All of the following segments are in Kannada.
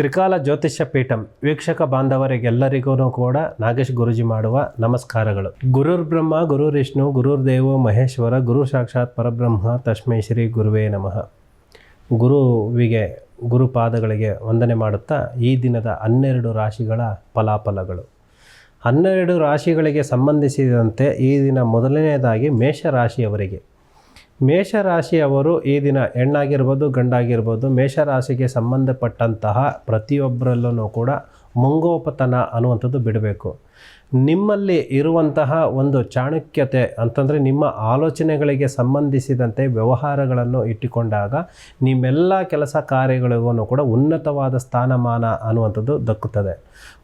ತ್ರಿಕಾಲ ಜ್ಯೋತಿಷ್ಯ ಪೀಠಂ ವೀಕ್ಷಕ ಬಾಂಧವರಿಗೆಲ್ಲರಿಗೂ ಕೂಡ ನಾಗೇಶ್ ಗುರುಜಿ ಮಾಡುವ ನಮಸ್ಕಾರಗಳು. ಗುರುರ್ ಬ್ರಹ್ಮ ಗುರು ವಿಷ್ಣು, ಗುರುರ್ ದೇವೋ, ಮಹೇಶ್ವರ, ಗುರು ಸಾಕ್ಷಾತ್ ಪರಬ್ರಹ್ಮ, ತಸ್ಮೈ ಶ್ರೀ ಗುರುವೇ ನಮಃ. ಗುರುವಿಗೆ ಗುರುಪಾದಗಳಿಗೆ ವಂದನೆ ಮಾಡುತ್ತಾ ಈ ದಿನದ ಹನ್ನೆರಡು ರಾಶಿಗಳ ಫಲಾಫಲಗಳು. ಹನ್ನೆರಡು ರಾಶಿಗಳಿಗೆ ಸಂಬಂಧಿಸಿದಂತೆ ಈ ದಿನ ಮೊದಲನೆಯದಾಗಿ ಮೇಷರಾಶಿಯವರಿಗೆ ಮೇಷರಾಶಿಯವರು ಈ ದಿನ ಹೆಣ್ಣಾಗಿರ್ಬೋದು ಗಂಡಾಗಿರ್ಬೋದು ಮೇಷರಾಶಿಗೆ ಸಂಬಂಧಪಟ್ಟಂತಹ ಪ್ರತಿಯೊಬ್ಬರಲ್ಲೂ ಕೂಡ ಮುಂಗೋಪತನ ಅನ್ನುವಂಥದ್ದು ಬಿಡಬೇಕು. ನಿಮ್ಮಲ್ಲಿ ಇರುವಂತಹ ಒಂದು ಚಾಣಕ್ಯತೆ ಅಂತಂದರೆ ನಿಮ್ಮ ಆಲೋಚನೆಗಳಿಗೆ ಸಂಬಂಧಿಸಿದಂತೆ ವ್ಯವಹಾರಗಳನ್ನು ಇಟ್ಟುಕೊಂಡಾಗ ನಿಮ್ಮೆಲ್ಲ ಕೆಲಸ ಕಾರ್ಯಗಳಿಗೂ ಕೂಡ ಉನ್ನತವಾದ ಸ್ಥಾನಮಾನ ಅನ್ನುವಂಥದ್ದು ದಕ್ಕುತ್ತದೆ.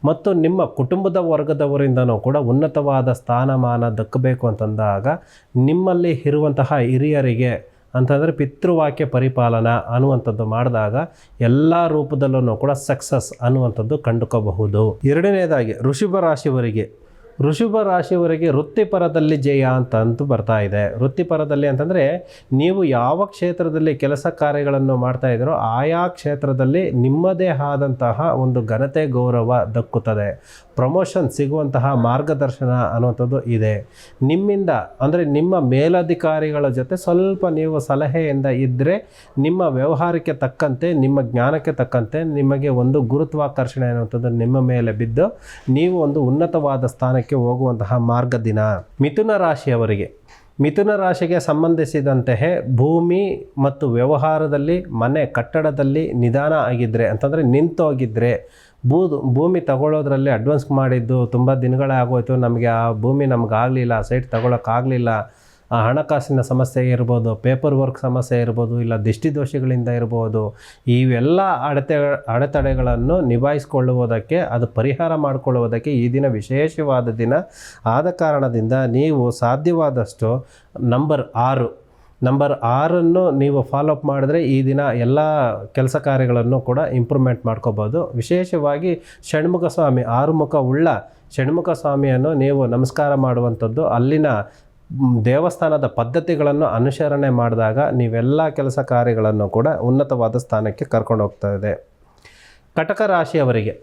ಮತ್ತು ನಿಮ್ಮ ಕುಟುಂಬದ ವರ್ಗದವರಿಂದನೂ ಕೂಡ ಉನ್ನತವಾದ ಸ್ಥಾನಮಾನ ದಕ್ಕಬೇಕು ಅಂತಂದಾಗ ನಿಮ್ಮಲ್ಲಿ ಇರುವಂತಹ ಹಿರಿಯರಿಗೆ ಅಂತಂದರೆ ಪಿತೃವಾಕ್ಯ ಪರಿಪಾಲನ ಅನ್ನುವಂಥದ್ದು ಮಾಡಿದಾಗ ಎಲ್ಲ ರೂಪದಲ್ಲೂ ಕೂಡ ಸಕ್ಸಸ್ ಅನ್ನುವಂಥದ್ದು ಕಂಡುಕೋಬಹುದು. ಎರಡನೇದಾಗಿ ಋಷಭ ರಾಶಿಯವರಿಗೆ ಋಷಭ ರಾಶಿಯವರಿಗೆ ವೃತ್ತಿಪರದಲ್ಲಿ ಜಯ ಅಂತ ಅಂತೂ ಬರ್ತಾ ಇದೆ. ವೃತ್ತಿಪರದಲ್ಲಿ ಅಂತಂದರೆ ನೀವು ಯಾವ ಕ್ಷೇತ್ರದಲ್ಲಿ ಕೆಲಸ ಕಾರ್ಯಗಳನ್ನು ಮಾಡ್ತಾ ಇದ್ದೀರೋ ಆಯಾ ಕ್ಷೇತ್ರದಲ್ಲಿ ನಿಮ್ಮದೇ ಆದಂತಹ ಒಂದು ಘನತೆ ಗೌರವ ದಕ್ಕುತ್ತದೆ. ಪ್ರಮೋಷನ್ ಸಿಗುವಂತಹ ಮಾರ್ಗದರ್ಶನ ಅನ್ನುವಂಥದ್ದು ಇದೆ. ನಿಮ್ಮಿಂದ ಅಂದರೆ ನಿಮ್ಮ ಮೇಲಧಿಕಾರಿಗಳ ಜೊತೆ ಸ್ವಲ್ಪ ನೀವು ಸಲಹೆಯಿಂದ ಇದ್ದರೆ ನಿಮ್ಮ ವ್ಯವಹಾರಕ್ಕೆ ತಕ್ಕಂತೆ, ನಿಮ್ಮ ಜ್ಞಾನಕ್ಕೆ ತಕ್ಕಂತೆ ನಿಮಗೆ ಒಂದು ಗುರುತ್ವಾಕರ್ಷಣೆ ಅನ್ನುವಂಥದ್ದು ನಿಮ್ಮ ಮೇಲೆ ಬಿದ್ದು ನೀವು ಒಂದು ಉನ್ನತವಾದ ಸ್ಥಾನಕ್ಕೆ ಹೋಗುವಂತಹ ಮಾರ್ಗ ದಿನ ಮಿಥುನ ರಾಶಿಯವರಿಗೆ. ಮಿಥುನ ರಾಶಿಗೆ ಸಂಬಂಧಿಸಿದಂತೆಯೇ ಭೂಮಿ ಮತ್ತು ವ್ಯವಹಾರದಲ್ಲಿ, ಮನೆ ಕಟ್ಟಡದಲ್ಲಿ ನಿಧಾನ ಆಗಿದ್ದರೆ ಅಂತಂದರೆ ನಿಂತೋಗಿದ್ದರೆ ಭೂ ಭೂಮಿ ತಗೊಳ್ಳೋದ್ರಲ್ಲಿ ಅಡ್ವಾನ್ಸ್ ಮಾಡಿದ್ದು ತುಂಬ ದಿನಗಳೇ ಆಗೋಯ್ತು, ನಮಗೆ ಆ ಭೂಮಿ ನಮಗಾಗಲಿಲ್ಲ ಸೈಟ್ ತಗೊಳಕ್ಕಾಗಲಿಲ್ಲ ಆ ಹಣಕಾಸಿನ ಸಮಸ್ಯೆ ಇರ್ಬೋದು ಪೇಪರ್ ವರ್ಕ್ ಸಮಸ್ಯೆ ಇರ್ಬೋದು, ಇಲ್ಲ ದೃಷ್ಟಿದೋಷಗಳಿಂದ ಇರ್ಬೋದು, ಇವೆಲ್ಲ ಅಡೆತ, ಅಡೆತಡೆಗಳನ್ನು ನಿಭಾಯಿಸಿಕೊಳ್ಳುವುದಕ್ಕೆ, ಅದು ಪರಿಹಾರ ಮಾಡಿಕೊಳ್ಳುವುದಕ್ಕೆ ಈ ದಿನ ವಿಶೇಷವಾದ ದಿನ. ಆದ ಕಾರಣದಿಂದ ನೀವು ಸಾಧ್ಯವಾದಷ್ಟು ನಂಬರ್ ಆರು ನಂಬರ್ ಆರನ್ನು ನೀವು ಫಾಲೋಅಪ್ ಮಾಡಿದ್ರೆ ಈ ದಿನ ಎಲ್ಲ ಕೆಲಸ ಕಾರ್ಯಗಳನ್ನು ಕೂಡ ಇಂಪ್ರೂವ್ಮೆಂಟ್ ಮಾಡ್ಕೋಬೋದು. ವಿಶೇಷವಾಗಿ ಷಣ್ಮುಖ ಸ್ವಾಮಿ ಆರುಮುಖ ಉಳ್ಳ ಷಣ್ಮುಖ ಸ್ವಾಮಿಯನ್ನು ನೀವು ನಮಸ್ಕಾರ ಮಾಡುವಂಥದ್ದು ಅಲ್ಲಿನ ದೇವಸ್ಥಾನದ ಪದ್ಧತಿಗಳನ್ನು ಅನುಸರಣೆ ಮಾಡಿದಾಗ ನೀವೆಲ್ಲ ಕೆಲಸ ಕಾರ್ಯಗಳನ್ನು ಕೂಡ ಉನ್ನತವಾದ ಸ್ಥಾನಕ್ಕೆ ಕರ್ಕೊಂಡು ಹೋಗ್ತಾ ಇದೆ. ಕಟಕ ರಾಶಿಯವರಿಗೆ,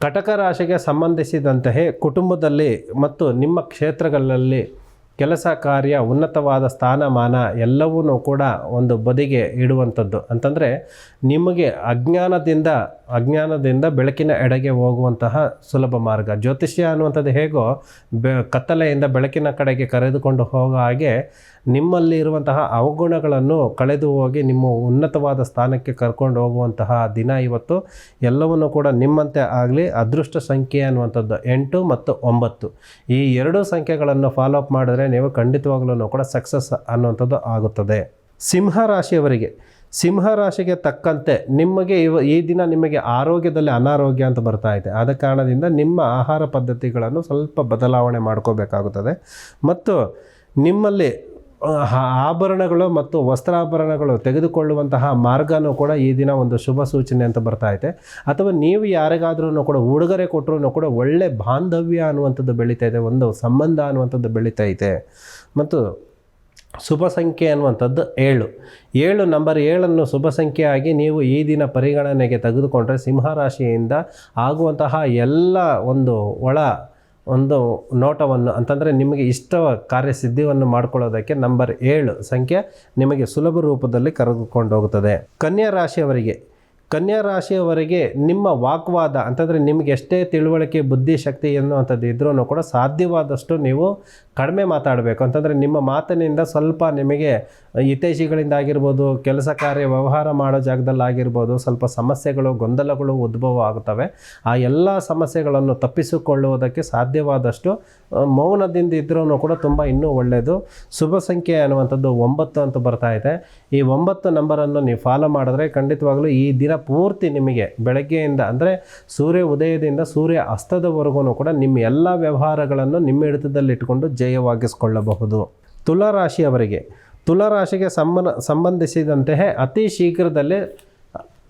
ಕಟಕ ರಾಶಿಗೆ ಸಂಬಂಧಿಸಿದಂತೆಯೇ ಕುಟುಂಬದಲ್ಲಿ ಮತ್ತು ನಿಮ್ಮ ಕ್ಷೇತ್ರಗಳಲ್ಲಿ ಕೆಲಸ ಕಾರ್ಯ, ಉನ್ನತವಾದ ಸ್ಥಾನಮಾನ ಎಲ್ಲವೂ ಕೂಡ ಒಂದು ಬದಿಗೆ ಇಡುವಂಥದ್ದು. ಅಂತಂದರೆ ನಿಮಗೆ ಅಜ್ಞಾನದಿಂದ ಅಜ್ಞಾನದಿಂದ ಬೆಳಕಿನ ಎಡೆಗೆ ಹೋಗುವಂತಹ ಸುಲಭ ಮಾರ್ಗ. ಜ್ಯೋತಿಷ್ಯ ಅನ್ನುವಂಥದ್ದು ಹೇಗೋ, ಬೆ, ಕತ್ತಲೆಯಿಂದ ಬೆಳಕಿನ ಕಡೆಗೆ ಕರೆದುಕೊಂಡು ಹೋಗೋ ಹಾಗೆ ನಿಮ್ಮಲ್ಲಿ ಇರುವಂತಹ ಅವಗುಣಗಳನ್ನು ಕಳೆದು ಹೋಗಿ ನಿಮ್ಮ ಉನ್ನತವಾದ ಸ್ಥಾನಕ್ಕೆ ಕರ್ಕೊಂಡು ಹೋಗುವಂತಹ ದಿನ ಇವತ್ತು. ಎಲ್ಲವನ್ನು ಕೂಡ ನಿಮ್ಮಂತೆ ಆಗಲಿ, ಅದೃಷ್ಟ ಸಂಖ್ಯೆ ಅನ್ನುವಂಥದ್ದು ಎಂಟು ಮತ್ತು ಒಂಬತ್ತು. ಈ ಎರಡೂ ಸಂಖ್ಯೆಗಳನ್ನು ಫಾಲೋ ಅಪ್ ಮಾಡಿದ್ರೆ ನೀವು ಖಂಡಿತವಾಗ್ಲೂ ಕೂಡ ಸಕ್ಸಸ್ ಅನ್ನುವಂಥದ್ದು ಆಗುತ್ತದೆ. ಸಿಂಹ ರಾಶಿಯವರಿಗೆ ಸಿಂಹ ರಾಶಿಗೆ ತಕ್ಕಂತೆ ನಿಮಗೆ ಇವ ಈ ದಿನ ನಿಮಗೆ ಆರೋಗ್ಯದಲ್ಲಿ ಅನಾರೋಗ್ಯ ಅಂತ ಬರ್ತಾ ಇದೆ. ಆದ ಕಾರಣದಿಂದ ನಿಮ್ಮ ಆಹಾರ ಪದ್ಧತಿಗಳನ್ನು ಸ್ವಲ್ಪ ಬದಲಾವಣೆ ಮಾಡ್ಕೋಬೇಕಾಗುತ್ತದೆ. ಮತ್ತು ನಿಮ್ಮಲ್ಲಿ ಆಭರಣಗಳು ಮತ್ತು ವಸ್ತ್ರಾಭರಣಗಳು ತೆಗೆದುಕೊಳ್ಳುವಂತಹ ಮಾರ್ಗನೂ ಕೂಡ ಈ ದಿನ ಒಂದು ಶುಭ ಸೂಚನೆ ಅಂತ ಬರ್ತಾ ಇದೆ. ಅಥವಾ ನೀವು ಯಾರಿಗಾದ್ರೂ ಕೂಡ ಉಡುಗೊರೆ ಕೊಟ್ಟರು ಕೂಡ ಒಳ್ಳೆ ಬಾಂಧವ್ಯ ಅನ್ನುವಂಥದ್ದು ಬೆಳೀತಾ ಇದೆ, ಒಂದು ಸಂಬಂಧ ಅನ್ನುವಂಥದ್ದು ಬೆಳೀತಾ ಇದೆ. ಮತ್ತು ಶುಭ ಸಂಖ್ಯೆ ಅನ್ನುವಂಥದ್ದು ಏಳು. ಏಳು ನಂಬರ್ ಏಳನ್ನು ಶುಭ ಸಂಖ್ಯೆಯಾಗಿ ನೀವು ಈ ದಿನ ಪರಿಗಣನೆಗೆ ತೆಗೆದುಕೊಂಡ್ರೆ ಸಿಂಹರಾಶಿಯಿಂದ ಆಗುವಂತಹ ಎಲ್ಲ ಒಂದು ಒಳ ಒಂದು ನೋಟವನ್ನು ಅಂತಂದರೆ ನಿಮಗೆ ಇಷ್ಟ ಕಾರ್ಯಸಿದ್ಧಿಯನ್ನು ಮಾಡಿಕೊಳ್ಳೋದಕ್ಕೆ ನಂಬರ್ ಏಳು ಸಂಖ್ಯೆ ನಿಮಗೆ ಸುಲಭ ರೂಪದಲ್ಲಿ ಕರೆದುಕೊಂಡು ಹೋಗುತ್ತದೆ. ಕನ್ಯಾ ರಾಶಿಯವರಿಗೆ ಕನ್ಯಾ ರಾಶಿಯವರಿಗೆ ನಿಮ್ಮ ವಾಗ್ವಾದ ಅಂತಂದರೆ ನಿಮಗೆ ಎಷ್ಟೇ ತಿಳುವಳಿಕೆ, ಬುದ್ಧಿ, ಶಕ್ತಿ ಅನ್ನುವಂಥದ್ದು ಇದ್ರೂ ಕೂಡ ಸಾಧ್ಯವಾದಷ್ಟು ನೀವು ಕಡಿಮೆ ಮಾತಾಡಬೇಕು. ಅಂತಂದರೆ ನಿಮ್ಮ ಮಾತಿನಿಂದ ಸ್ವಲ್ಪ ನಿಮಗೆ ಹಿತೈಷಿಗಳಿಂದ ಆಗಿರ್ಬೋದು, ಕೆಲಸ ಕಾರ್ಯ, ವ್ಯವಹಾರ ಮಾಡೋ ಜಾಗದಲ್ಲಿ ಆಗಿರ್ಬೋದು, ಸ್ವಲ್ಪ ಸಮಸ್ಯೆಗಳು, ಗೊಂದಲಗಳು, ಉದ್ಭವ ಆಗುತ್ತವೆ ಆ ಎಲ್ಲ ಸಮಸ್ಯೆಗಳನ್ನು ತಪ್ಪಿಸಿಕೊಳ್ಳುವುದಕ್ಕೆ ಸಾಧ್ಯವಾದಷ್ಟು ಮೌನದಿಂದ ಇದ್ರೂ ಕೂಡ ತುಂಬ ಇನ್ನೂ ಒಳ್ಳೆಯದು ಶುಭ ಸಂಖ್ಯೆ ಅನ್ನುವಂಥದ್ದು ಒಂಬತ್ತು ಅಂತ ಬರ್ತಾ ಇದೆ. ಈ ಒಂಬತ್ತು ನಂಬರನ್ನು ನೀವು ಫಾಲೋ ಮಾಡಿದ್ರೆ ಖಂಡಿತವಾಗಲೂ ಈ ದಿನ ಪೂರ್ತಿ ನಿಮಗೆ ಬೆಳಗ್ಗೆಯಿಂದ ಅಂದರೆ ಸೂರ್ಯ ಉದಯದಿಂದ ಸೂರ್ಯ ಅಸ್ತದವರೆಗೂ ಕೂಡ ನಿಮ್ಮ ಎಲ್ಲ ವ್ಯವಹಾರಗಳನ್ನು ನಿಮ್ಮ ಹಿಡಿತದಲ್ಲಿ ಇಟ್ಕೊಂಡು ಜಯವಾಗಿಸಿಕೊಳ್ಳಬಹುದು. ತುಲಾರಾಶಿಯವರಿಗೆ ತುಲಾರಾಶಿಗೆ ಸಂಬಂಧ ಸಂಬಂಧಿಸಿದಂತೆಯೇ ಅತಿ ಶೀಘ್ರದಲ್ಲೇ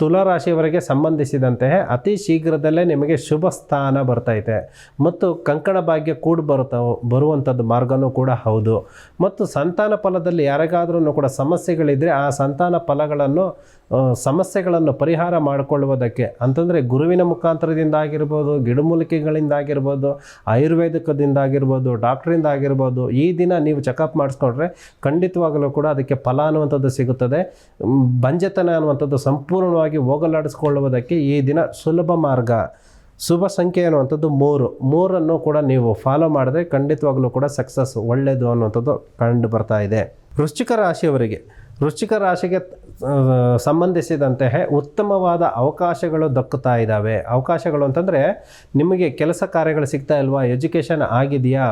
ತುಲಾರಾಶಿಯವರಿಗೆ ಸಂಬಂಧಿಸಿದಂತೆ ಅತಿ ಶೀಘ್ರದಲ್ಲೇ ನಿಮಗೆ ಶುಭ ಸ್ಥಾನ ಬರ್ತೈತೆ ಮತ್ತು ಕಂಕಣ ಭಾಗ್ಯ ಕೂಡ ಬರುತ್ತ ಬರುವಂಥದ್ದು ಮಾರ್ಗನೂ ಕೂಡ ಹೌದು. ಮತ್ತು ಸಂತಾನ ಫಲದಲ್ಲಿ ಯಾರಿಗಾದ್ರೂ ಕೂಡ ಸಮಸ್ಯೆಗಳಿದ್ದರೆ ಆ ಸಂತಾನ ಫಲಗಳನ್ನು ಸಮಸ್ಯೆಗಳನ್ನು ಪರಿಹಾರ ಮಾಡಿಕೊಳ್ಳುವುದಕ್ಕೆ, ಅಂತಂದರೆ ಗುರುವಿನ ಮುಖಾಂತರದಿಂದ ಆಗಿರ್ಬೋದು, ಗಿಡಮೂಲಿಕೆಗಳಿಂದ ಆಗಿರ್ಬೋದು, ಆಯುರ್ವೇದಿಕದಿಂದ ಆಗಿರ್ಬೋದು, ಡಾಕ್ಟ್ರಿಂದ ಆಗಿರ್ಬೋದು, ಈ ದಿನ ನೀವು ಚೆಕಪ್ ಮಾಡಿಸ್ಕೊಂಡ್ರೆ ಖಂಡಿತವಾಗಲೂ ಕೂಡ ಅದಕ್ಕೆ ಫಲ ಅನ್ನುವಂಥದ್ದು ಸಿಗುತ್ತದೆ. ಬಂಜೆತನ ಅನ್ನುವಂಥದ್ದು ಸಂಪೂರ್ಣವಾಗಿ ಹೋಗಲಾಡಿಸ್ಕೊಳ್ಳುವುದಕ್ಕೆ ಈ ದಿನ ಸುಲಭ ಮಾರ್ಗ. ಶುಭ ಸಂಖ್ಯೆ ಅನ್ನುವಂಥದ್ದು ಮೂರು. ಮೂರನ್ನು ಕೂಡ ನೀವು ಫಾಲೋ ಮಾಡಿದ್ರೆ ಖಂಡಿತವಾಗಲೂ ಕೂಡ ಸಕ್ಸಸ್ ಒಳ್ಳೆಯದು ಅನ್ನುವಂಥದ್ದು ಕಂಡು ಬರ್ತಾ ಇದೆ. ವೃಶ್ಚಿಕ ರಾಶಿಯವರಿಗೆ ವೃಶ್ಚಿಕ ರಾಶಿಗೆ ಸಂಬಂಧಿಸಿದಂತೆ ಉತ್ತಮವಾದ ಅವಕಾಶಗಳು ದಕ್ಕುತ್ತಾ ಇದ್ದಾವೆ. ಅವಕಾಶಗಳು ಅಂತಂದರೆ ನಿಮಗೆ ಕೆಲಸ ಕಾರ್ಯಗಳು ಸಿಗ್ತಾ ಇಲ್ವಾ? ಎಜುಕೇಷನ್ ಆಗಿದೆಯಾ?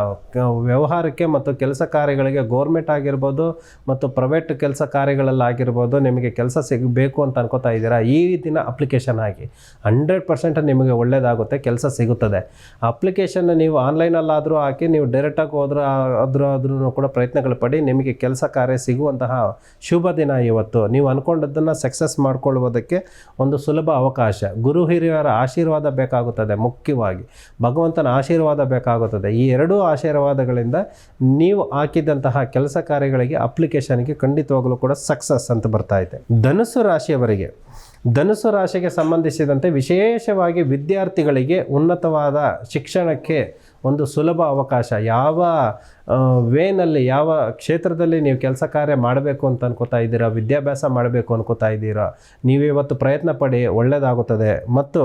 ವ್ಯವಹಾರಕ್ಕೆ ಮತ್ತು ಕೆಲಸ ಕಾರ್ಯಗಳಿಗೆ ಗೋರ್ಮೆಂಟ್ ಆಗಿರ್ಬೋದು ಮತ್ತು ಪ್ರೈವೇಟ್ ಕೆಲಸ ಕಾರ್ಯಗಳಲ್ಲಾಗಿರ್ಬೋದು ನಿಮಗೆ ಕೆಲಸ ಸಿಗಬೇಕು ಅಂತ ಅನ್ಕೋತಾ ಇದ್ದೀರಾ? ಈ ದಿನ ಅಪ್ಲಿಕೇಶನ್ ಹಾಕಿ ಹಂಡ್ರೆಡ್ ಪರ್ಸೆಂಟ್ ನಿಮಗೆ ಒಳ್ಳೆಯದಾಗುತ್ತೆ ಕೆಲಸ ಸಿಗುತ್ತದೆ. ಅಪ್ಲಿಕೇಶನ್ ನೀವು ಆನ್ಲೈನಲ್ಲಾದರೂ ಹಾಕಿ, ನೀವು ಡೈರೆಕ್ಟಾಗಿ ಹೋದ್ರೆ, ಆದರೂ ಆದ್ರೂ ಕೂಡ ಪ್ರಯತ್ನಗಳು ಪಡಿ, ನಿಮಗೆ ಕೆಲಸ ಕಾರ್ಯ ಸಿಗುವಂತಹ ದಿನ ಇವತ್ತು. ನೀವು ಅಂದ್ಕೊಂಡದ್ದನ್ನು ಸಕ್ಸಸ್ ಮಾಡ್ಕೊಳ್ಳುವುದಕ್ಕೆ ಒಂದು ಸುಲಭ ಅವಕಾಶ. ಗುರು ಹಿರಿಯರ ಆಶೀರ್ವಾದ ಬೇಕಾಗುತ್ತದೆ ಮುಖ್ಯವಾಗಿ. ಭಗವಂತನ ಆಶೀರ್ವಾದ ಬೇಕಾಗುತ್ತದೆ. ಈ ಎರಡೂ ಆಶೀರ್ವಾದಗಳಿಂದ ನೀವು ಹಾಕಿದಂತಹ ಕೆಲಸ ಕಾರ್ಯಗಳಿಗೆ ಅಪ್ಲಿಕೇಶನ್ಗೆ ಖಂಡಿತವಾಗಲೂ ಕೂಡ ಸಕ್ಸಸ್ ಅಂತ ಬರ್ತಾ ಇದೆ. ಧನುಸು ರಾಶಿಯವರಿಗೆ. ಧನುಸು ರಾಶಿಗೆ ಸಂಬಂಧಿಸಿದಂತೆ ವಿಶೇಷವಾಗಿ ವಿದ್ಯಾರ್ಥಿಗಳಿಗೆ ಉನ್ನತವಾದ ಶಿಕ್ಷಣಕ್ಕೆ ಒಂದು ಸುಲಭ ಅವಕಾಶ. ಯಾವ ವೇನಲ್ಲಿ, ಯಾವ ಕ್ಷೇತ್ರದಲ್ಲಿ ನೀವು ಕೆಲಸ ಕಾರ್ಯ ಮಾಡಬೇಕು ಅಂತ ಅನ್ಕೋತಾ ಇದ್ದೀರಾ? ವಿದ್ಯಾಭ್ಯಾಸ ಮಾಡಬೇಕು ಅನ್ಕೋತಾ ಇದ್ದೀರಾ? ನೀವು ಇವತ್ತು ಪ್ರಯತ್ನ ಪಡಿ ಒಳ್ಳೆಯದಾಗುತ್ತದೆ ಮತ್ತು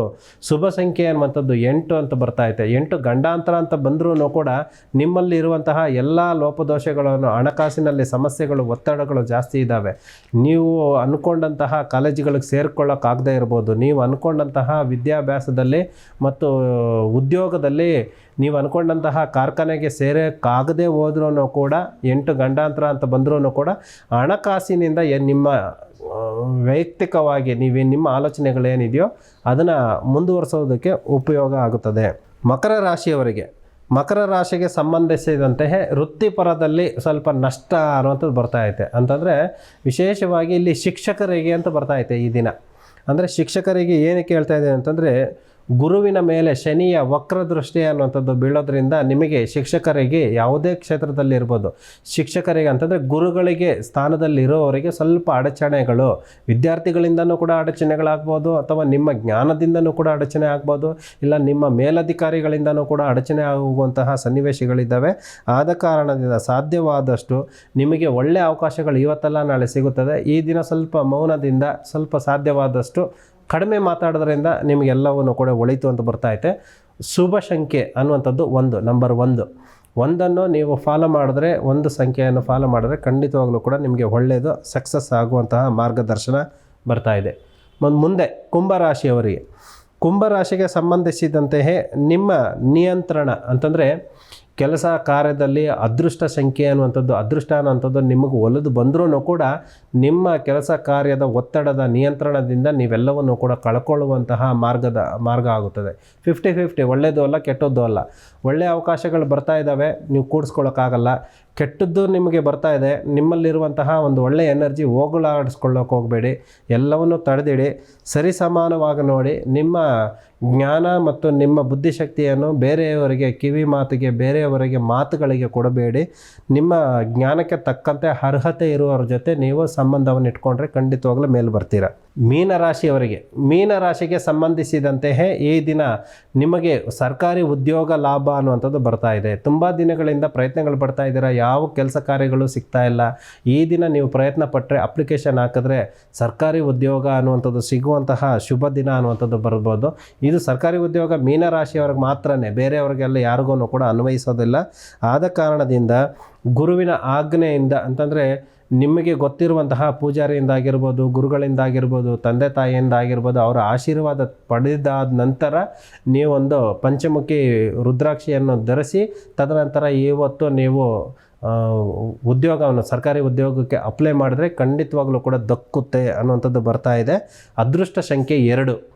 ಶುಭ ಸಂಖ್ಯೆ ಅನ್ನುವಂಥದ್ದು ಎಂಟು ಅಂತ ಬರ್ತಾ ಇದೆ ಎಂಟು ಗಂಡಾಂತರ ಅಂತ ಬಂದರೂ ಕೂಡ ನಿಮ್ಮಲ್ಲಿ ಇರುವಂತಹ ಎಲ್ಲ ಲೋಪದೋಷಗಳನ್ನು, ಹಣಕಾಸಿನಲ್ಲಿ ಸಮಸ್ಯೆಗಳು, ಒತ್ತಡಗಳು ಜಾಸ್ತಿ ಇದ್ದಾವೆ. ನೀವು ಅಂದ್ಕೊಂಡಂತಹ ಕಾಲೇಜುಗಳಿಗೆ ಸೇರ್ಕೊಳ್ಳೋಕ್ಕಾಗದೇ ಇರ್ಬೋದು. ನೀವು ಅಂದ್ಕೊಂಡಂತಹ ವಿದ್ಯಾಭ್ಯಾಸದಲ್ಲಿ ಮತ್ತು ಉದ್ಯೋಗದಲ್ಲಿ ನೀವು ಅಂದ್ಕೊಂಡಂತಹ ಕಾರ್ಖಾನೆಗೆ ಸೇರೋಕ್ಕಾಗದೆ ಹೋದ್ರೂ ಕೂಡ, ಎಂಟು ಗಂಡಾಂತರ ಅಂತ ಬಂದ್ರೂ ಕೂಡ ಹಣಕಾಸಿನಿಂದ ನಿಮ್ಮ ವೈಯಕ್ತಿಕವಾಗಿ ನೀವೇ ನಿಮ್ಮ ಆಲೋಚನೆಗಳೇನಿದೆಯೋ ಅದನ್ನು ಮುಂದುವರಿಸೋದಕ್ಕೆ ಉಪಯೋಗ ಆಗುತ್ತದೆ. ಮಕರ ರಾಶಿಯವರಿಗೆ, ಮಕರ ರಾಶಿಗೆ ಸಂಬಂಧಿಸಿದಂತೆ ವೃತ್ತಿಪರದಲ್ಲಿ ಸ್ವಲ್ಪ ನಷ್ಟ ಅನ್ನುವಂಥದ್ದು ಬರ್ತಾ ಐತೆ. ಅಂತಂದರೆ ವಿಶೇಷವಾಗಿ ಇಲ್ಲಿ ಶಿಕ್ಷಕರಿಗೆ ಅಂತ ಬರ್ತಾ ಐತೆ ಈ ದಿನ. ಅಂದರೆ ಶಿಕ್ಷಕರಿಗೆ ಏನಕ್ಕೆ ಹೇಳ್ತಾ ಇದೆ ಅಂತಂದರೆ ಗುರುವಿನ ಮೇಲೆ ಶನಿಯ ವಕ್ರದೃಷ್ಟಿ ಅನ್ನುವಂಥದ್ದು ಬೀಳೋದ್ರಿಂದ ನಿಮಗೆ ಶಿಕ್ಷಕರಿಗೆ ಯಾವುದೇ ಕ್ಷೇತ್ರದಲ್ಲಿ ಇರ್ಬೋದು ಶಿಕ್ಷಕರಿಗೆ ಅಂತಂದರೆ ಗುರುಗಳಿಗೆ ಸ್ಥಾನದಲ್ಲಿರೋವರಿಗೆ ಸ್ವಲ್ಪ ಅಡಚಣೆಗಳು. ವಿದ್ಯಾರ್ಥಿಗಳಿಂದನೂ ಕೂಡ ಅಡಚಣೆಗಳಾಗ್ಬೋದು ಅಥವಾ ನಿಮ್ಮ ಜ್ಞಾನದಿಂದನೂ ಕೂಡ ಅಡಚಣೆ ಆಗ್ಬೋದು. ಇಲ್ಲ, ನಿಮ್ಮ ಮೇಲಧಿಕಾರಿಗಳಿಂದನೂ ಕೂಡ ಅಡಚಣೆ ಆಗುವಂತಹ ಸನ್ನಿವೇಶಗಳಿದ್ದಾವೆ. ಆದ ಕಾರಣದಿಂದ ಸಾಧ್ಯವಾದಷ್ಟು ನಿಮಗೆ ಒಳ್ಳೆಯ ಅವಕಾಶಗಳು ಇವತ್ತಲ್ಲ ನಾಳೆ ಸಿಗುತ್ತದೆ. ಈ ದಿನ ಸ್ವಲ್ಪ ಮೌನದಿಂದ ಸ್ವಲ್ಪ ಸಾಧ್ಯವಾದಷ್ಟು ಕಡಿಮೆ ಮಾತಾಡೋದ್ರಿಂದ ನಿಮಗೆಲ್ಲವನ್ನು ಕೂಡ ಒಳಿತು ಅಂತ ಬರ್ತಾ ಐತೆ. ಶುಭ ಸಂಖ್ಯೆ ಅನ್ನುವಂಥದ್ದು ಒಂದು ನಂಬರ್ ಒಂದು. ಒಂದನ್ನು ನೀವು ಫಾಲೋ ಮಾಡಿದ್ರೆ, ಒಂದು ಸಂಖ್ಯೆಯನ್ನು ಫಾಲೋ ಮಾಡಿದ್ರೆ ಖಂಡಿತವಾಗ್ಲೂ ಕೂಡ ನಿಮಗೆ ಒಳ್ಳೆಯದು ಸಕ್ಸಸ್ ಆಗುವಂತಹ ಮಾರ್ಗದರ್ಶನ ಬರ್ತಾ ಇದೆ. ಮುಂದೆ ಕುಂಭರಾಶಿಯವರಿಗೆ. ಕುಂಭರಾಶಿಗೆ ಸಂಬಂಧಿಸಿದಂತೆಯೇ ನಿಮ್ಮ ನಿಯಂತ್ರಣ ಅಂತಂದರೆ ಕೆಲಸ ಕಾರ್ಯದಲ್ಲಿ ಅದೃಷ್ಟ ಸಂಖ್ಯೆ ಅನ್ನುವಂಥದ್ದು ಅದೃಷ್ಟ ಅನ್ನುವಂಥದ್ದು ನಿಮಗೆ ಒಲಿದು ಬಂದರೂ ಕೂಡ ನಿಮ್ಮ ಕೆಲಸ ಕಾರ್ಯದ ಒತ್ತಡದ ನಿಯಂತ್ರಣದಿಂದ ನೀವೆಲ್ಲವನ್ನು ಕೂಡ ಕಳ್ಕೊಳ್ಳುವಂತಹ ಮಾರ್ಗದ, ಮಾರ್ಗ ಆಗುತ್ತದೆ. ಫಿಫ್ಟಿ ಫಿಫ್ಟಿ ಒಳ್ಳೆಯದು ಅಲ್ಲ, ಕೆಟ್ಟದ್ದು ಅಲ್ಲ. ಒಳ್ಳೆಯ ಅವಕಾಶಗಳು ಬರ್ತಾ ಇದ್ದಾವೆ, ನೀವು ಕೂಡಿಸ್ಕೊಳ್ಳೋಕ್ಕಾಗಲ್ಲ. ಕೆಟ್ಟದ್ದು ನಿಮಗೆ ಬರ್ತಾ ಇದೆ, ನಿಮ್ಮಲ್ಲಿರುವಂತಹ ಒಂದು ಒಳ್ಳೆಯ ಎನರ್ಜಿ ಹೋಗಲಾಡಿಸ್ಕೊಳ್ಳೋಕೆ ಹೋಗಬೇಡಿ, ಎಲ್ಲವನ್ನು ತಡೆದಿಡಿ ಸರಿಸಮಾನವಾಗಿ ನೋಡಿ, ನಿಮ್ಮ ಜ್ಞಾನ ಮತ್ತು ನಿಮ್ಮ ಬುದ್ಧಿಶಕ್ತಿಯನ್ನು ಬೇರೆಯವರಿಗೆ, ಕಿವಿ ಮಾತಿಗೆ, ಬೇರೆಯವರಿಗೆ ಮಾತುಗಳಿಗೆ ಕೊಡಬೇಡಿ. ನಿಮ್ಮ ಜ್ಞಾನಕ್ಕೆ ತಕ್ಕಂತೆ ಅರ್ಹತೆ ಇರುವವರ ಜೊತೆ ನೀವು ಸಂಬಂಧವನ್ನು ಇಟ್ಕೊಂಡ್ರೆ ಖಂಡಿತವಾಗ್ಲೂ ಮೇಲೆ ಬರ್ತೀರ. ಮೀನರಾಶಿಯವರಿಗೆ, ಮೀನರಾಶಿಗೆ ಸಂಬಂಧಿಸಿದಂತೆಯೇ ಈ ದಿನ ನಿಮಗೆ ಸರ್ಕಾರಿ ಉದ್ಯೋಗ ಲಾಭ ಅನ್ನುವಂಥದ್ದು ಬರ್ತಾ ಇದೆ. ತುಂಬ ದಿನಗಳಿಂದ ಪ್ರಯತ್ನಗಳು ಪಡ್ತಾ ಇದ್ದೀರಾ ಯಾವ ಕೆಲಸ ಕಾರ್ಯಗಳು ಸಿಗ್ತಾ ಇಲ್ಲ. ಈ ದಿನ ನೀವು ಪ್ರಯತ್ನ ಪಟ್ಟರೆ ಅಪ್ಲಿಕೇಶನ್ ಹಾಕಿದ್ರೆ ಸರ್ಕಾರಿ ಉದ್ಯೋಗ ಅನ್ನುವಂಥದ್ದು ಸಿಗುವಂತಹ ಶುಭ ದಿನ ಅನ್ನುವಂಥದ್ದು ಬರ್ಬೋದು. ಇದು ಸರ್ಕಾರಿ ಉದ್ಯೋಗ ಮೀನರಾಶಿಯವ್ರಿಗೆ ಮಾತ್ರನೇ, ಬೇರೆಯವ್ರಿಗೆಲ್ಲ ಯಾರಿಗೂ ಕೂಡ ಅನ್ವಯಿಸೋದಿಲ್ಲ. ಆದ ಕಾರಣದಿಂದ ಗುರುವಿನ ಆಜ್ಞೆಯಿಂದ ಅಂತಂದರೆ ನಿಮಗೆ ಗೊತ್ತಿರುವಂತಹ ಪೂಜಾರಿಯಿಂದಾಗಿರ್ಬೋದು, ಗುರುಗಳಿಂದಾಗಿರ್ಬೋದು, ತಂದೆ ತಾಯಿಯಿಂದ ಆಗಿರ್ಬೋದು ಅವರ ಆಶೀರ್ವಾದ ಪಡೆದಾದ ನಂತರ ನೀವೊಂದು ಪಂಚಮುಖಿ ರುದ್ರಾಕ್ಷಿಯನ್ನು ಧರಿಸಿ, ತದನಂತರ ಇವತ್ತು ನೀವು ಉದ್ಯೋಗವನ್ನು, ಸರ್ಕಾರಿ ಉದ್ಯೋಗಕ್ಕೆ ಅಪ್ಲೈ ಮಾಡಿದ್ರೆ ಖಂಡಿತವಾಗ್ಲೂ ಕೂಡ ದಕ್ಕುತ್ತೆ ಅನ್ನುವಂಥದ್ದು ಬರ್ತಾ ಇದೆ. ಅದೃಷ್ಟ ಸಂಖ್ಯೆ ಎರಡು.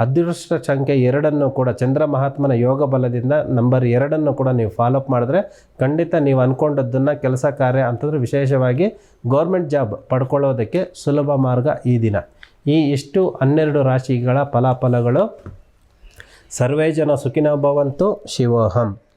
ಅದೃಷ್ಟ ಸಂಖ್ಯೆ ಎರಡನ್ನು ಕೂಡ ಚಂದ್ರ ಮಹಾತ್ಮನ ಯೋಗ ಬಲದಿಂದ ನಂಬರ್ ಎರಡನ್ನು ಕೂಡ ನೀವು ಫಾಲೋಅಪ್ ಮಾಡಿದ್ರೆ ಖಂಡಿತ ನೀವು ಅಂದ್ಕೊಂಡದ್ದನ್ನು ಕೆಲಸ ಕಾರ್ಯ ಅಂತಂದರೆ ವಿಶೇಷವಾಗಿ ಗೌರ್ಮೆಂಟ್ ಜಾಬ್ ಪಡ್ಕೊಳ್ಳೋದಕ್ಕೆ ಸುಲಭ ಮಾರ್ಗ ಈ ದಿನ. ಈ ಇಷ್ಟು ಹನ್ನೆರಡು ರಾಶಿಗಳ ಫಲಾಫಲಗಳು. ಸರ್ವೇ ಜನ ಸುಖಿನ ಭವಂತು. ಶಿವೋಹಂ.